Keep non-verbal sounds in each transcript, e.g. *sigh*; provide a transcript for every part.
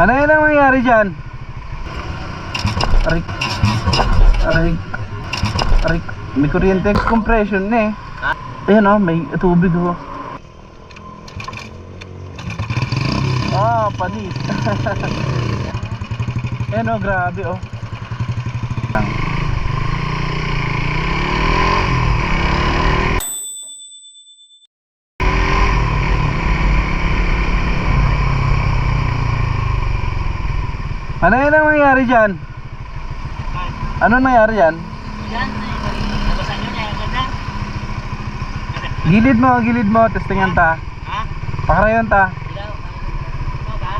Ano yun ang nangyari dyan? Arik. Arik. Arik. May kuryente compression na eh. Ayan oh, may tubig oh. Ah, panis. *laughs* Ayan oh, grabe oh. Ano yun ang nangyari dyan? Ano nangyari dyan? Gilid mo, gilid mo, testingan ta. Ha? Pakarayon ta. Ito ba?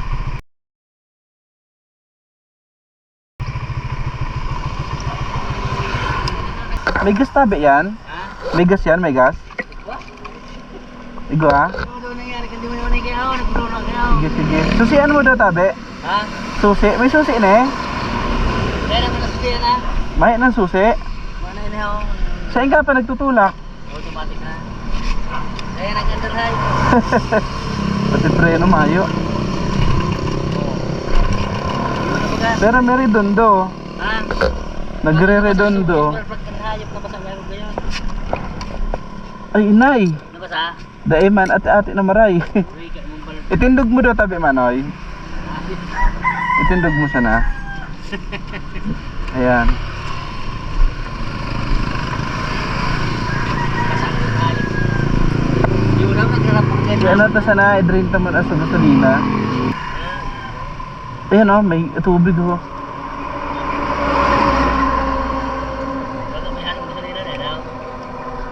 May gas tabi yan? Ha? May gas yan, may gas? Wah, Igo ha? ano. Sige, sige. Susian mo daw tabi. Ha? Susi. May susi na eh. Kaya naman nasudiyan na. May ng susi. Mana ini ako. Saan ka pa nagtutulak? Automatic na. Kaya nag-under high. *laughs* Pati preno mayo. Pero may redondo. Ha? Nagre-redondo. Na na? Ay, inay. Nabasa? Daiman, ate-ate na maray. *laughs* Itindog mo daw tabi manoy. Itindog mo. Ayan. Lang nagharap ang Kaya na to sana, i-drain taman sa gasolina. Ayan oh, may tubig oh.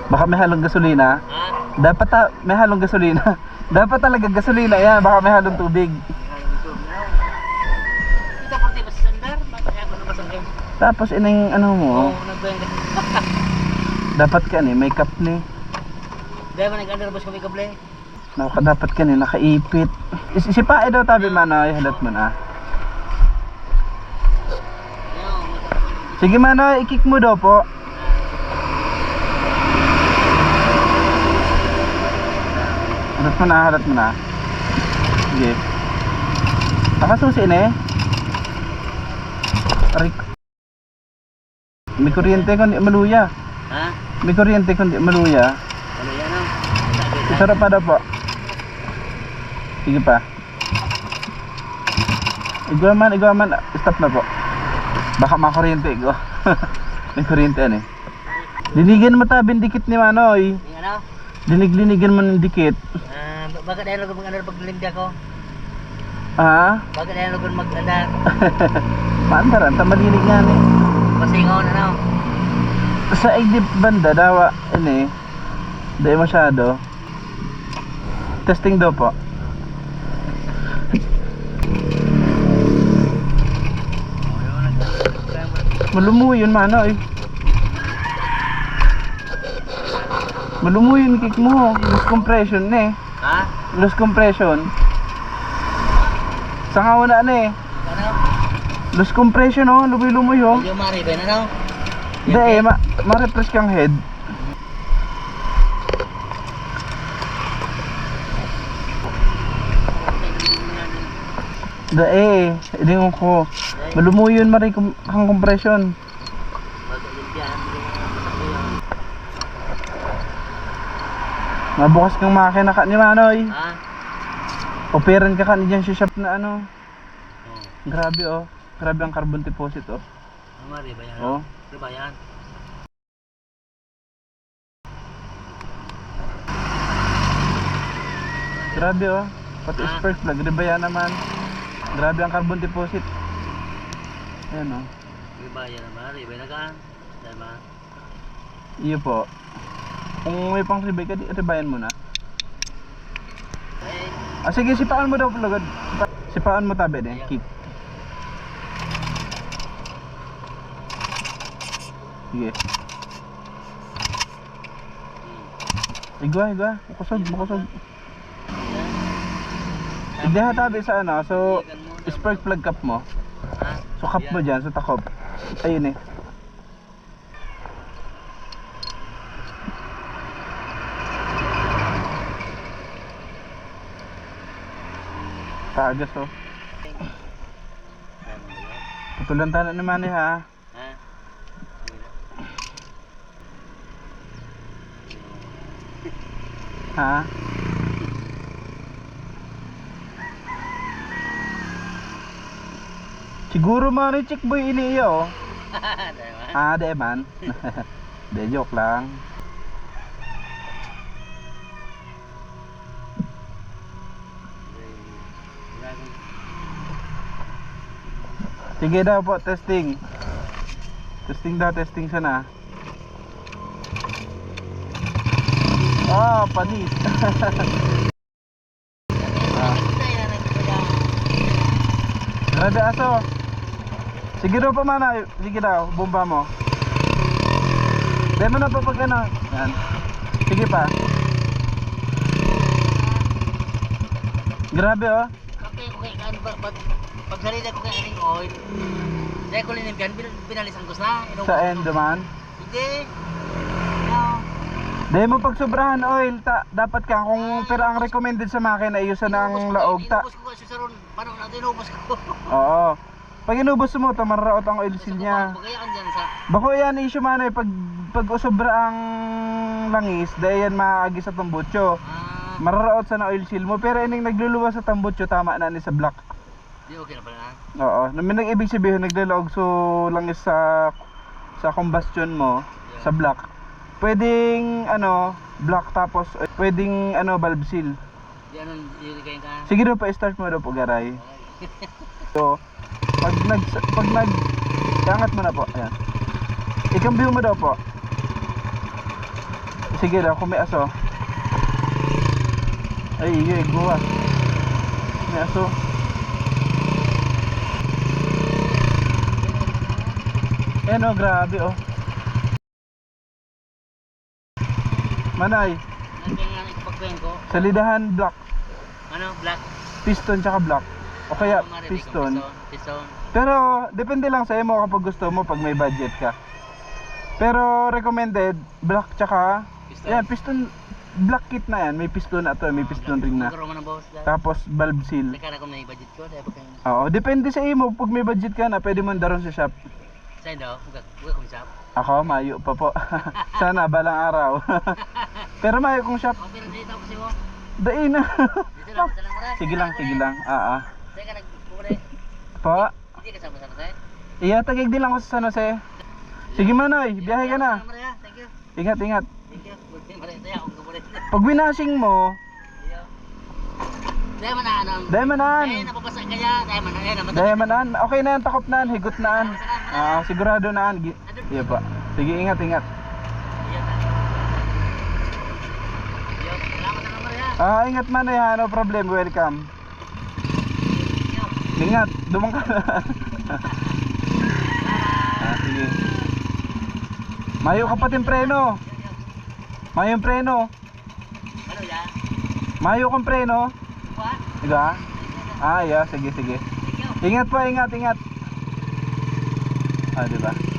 Baka may halong gasolina na? Dapat ta may halong gasolina. *laughs* Dapat talaga gasolina yan, baka may halong tubig. Tapos ining ano mo, Oo, *laughs* dapat ka ni may cup ni. Dahil ba nag-under bus kami kable? Naka, dapat ka ni nakaipit. Is- Sipae daw tabi manoy, halat mo na. Sige manoy, ikik mo daw po. Halat mo na, halat mo na. Sige. Nakasusi na eh. Aray. May kuryente kundi maluya. Ha? May kuryente kundi maluya. Ano? Sabi na. Isarap pa daw po. Sige pa. Igwa man, igwa man. Stop na po. Baka makuryente, igwa. *laughs* May kuryente yan eh. Dinigan mo tabing dikit ni Manoy. Ano? Dinig-linigan mo ng dikit. Ah, ba- bakit dahil lugar mag-under pag limdi ako? Ha? Bakit dahil lugar mag-under? *laughs* Maandaran, tamalinig nga ni. Pasingon ano? Sa igdip banda, dawa, ini. Dahil masyado. Testing daw po. Malumuy yun, Manoy. Malumuy yun, kick mo. Loose compression na eh. Ha? Loose compression. Sa nga wala na eh. Loose compression oh, lumoy-lumoy oh. Yung mari ba ano? Hindi eh, ma ma-refresh kang head. Da eh, hindi mo ko. Malumuy yun maray kum kang compression. Mabukas kang makina ka ni Manoy. Ha? Operan ka ka ni dyan sa shop na ano. Oo. Grabe oh. Grabe ang carbon deposit oh. Ang mari ba yan? Oh. Ano ba yan? Grabe oh. Pati Ah. spark plug, ribaya naman. Grabe ang carbon deposit. Ayan oh. Ba yan ang mari? Ba nagaan? Dahil ba? Iyo po. Kung may pang ribay ka, ribayan mo na. Eh, Ah, sige, sipaan mo daw. Sipa, sipaan mo tabi din. Kick. Sige. Igwa, igwa. Makusog. Hindi ha tabi sa ano. So, spark plug cap mo. So, cap mo dyan, sa takop. Ayun eh. Tagas oh. Tuluntan na naman eh ha. Ha? Siguro man ni chick boy ini iyo. *laughs* Diba? Ah, de man. *laughs* de joke lang. Sige daw po, testing. Testing daw, testing sana. Ah, panis. Ah. *laughs* Grabe aso. Sige daw pa mana. Sige daw, bomba mo. Demo na pa pag ano. Yan. Sige pa. Grabe oh. Okay, okay, kan pag pag pag salida ko kay aning oil. Dahil ko linimpian, pinalisan ko na. Sa end man. Hindi. Dahil mo pag sobrahan oil, ta, dapat ka kung pero ang recommended sa makina ay usan ang laog ta. Inubos ko kasi sa ron. Paano natin inubos ko? *laughs* Oo. Pag inubos mo to, mararaot ang oil seal niya. Bagayaan dyan sa... Bako yan issue man eh pag pag sobra ang langis, dahil yan maagi sa tambutso. Ah, Mararaot sa na oil seal mo pero ining nagluluwas sa tambutso tama na ni sa block. di okay na pala na. Oo, namin nang ibig sabihin naglalaog so langis sa sa combustion mo sa block. Pwedeng ano, block tapos eh, pwedeng ano valve seal. Di ano, iligay ka. Sige daw pa start mo daw po garay. *laughs* So, pag nag pag nag angat mo na po. Ayan. Ikambyo mo daw po. Sige daw, kung may aso. Ay, iya, guwa. May aso. Ayan oh, grabe oh. Manay, Nandiyan ikapagkuhan ko. salidahan block, Ano, black. piston tsaka block. O kaya Ano, marinig piston. Piston. Pero depende lang sa mo kapag gusto mo pag may budget ka. Pero recommended black tsaka Piston. yan piston black kit na yan, may piston na to, may piston ring na. Tapos valve seal. Ko na yung budget ko. Dahil. Oo, depende sa imo pag may budget ka na, pwede mo daron sa shop. Sa'yo daw, huwag kong shop. Ako, mayo pa po. *laughs* Sana balang araw. *laughs* Pero mayo kong shop. Ako pinadito ako siya mo. Dain na. Dito dito sige lang, sige lang. Ah, ah. Sa'yo ka nagpupuli. Po. Hindi ka sama-sama sa'yo. Iya, tagig din lang ako sa San Jose. Sige manoy, biyahe ka na. Ingat, ingat. *laughs* Pag winashing mo, Dahil man na ano. dahil manan. Eh, napapasa ka niya. Dahil man na. Eh, namatay. Dahil manan, okay na yan, takop na yan, higot na yan. Ah, sigurado na yan. Iya pa. Sige, ingat, ingat. Ah, ingat man eh, no problem, welcome. Ingat, dumang ka ah, sige. Mayo ka pati preno. Mayo yung preno. Ano ya? Mayo kang preno. Diba? Ah, yeah, sige, sige. Ingat pa, ingat, ingat. Ah, diba?